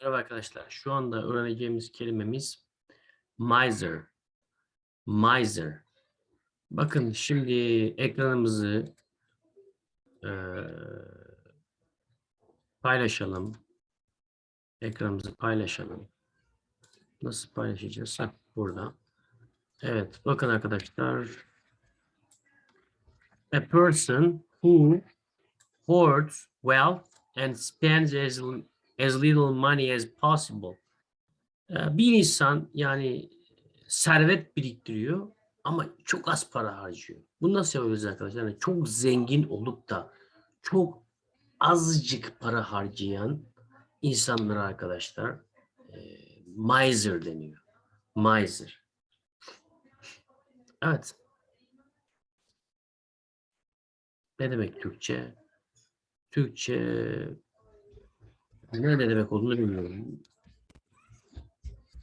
Merhaba arkadaşlar. Şu anda öğreneceğimiz kelimemiz miser. Miser. Bakın şimdi ekranımızı eee, paylaşalım. Ekranımızı paylaşalım. Nasıl paylaşacağız? Heh, burada. Evet. Bakın arkadaşlar. A person who hoards wealth and spends as, as little money as possible. Ee, Bir insan yani servet biriktiriyor ama çok az para harcıyor. Bunu nasıl yapabiliriz arkadaşlar? Yani çok zengin olup da çok azıcık para harcayan insanlara arkadaşlar e, miser deniyor. Miser. Evet. Ne demek Türkçe? Türkçe ne demek olduğunu bilmiyorum.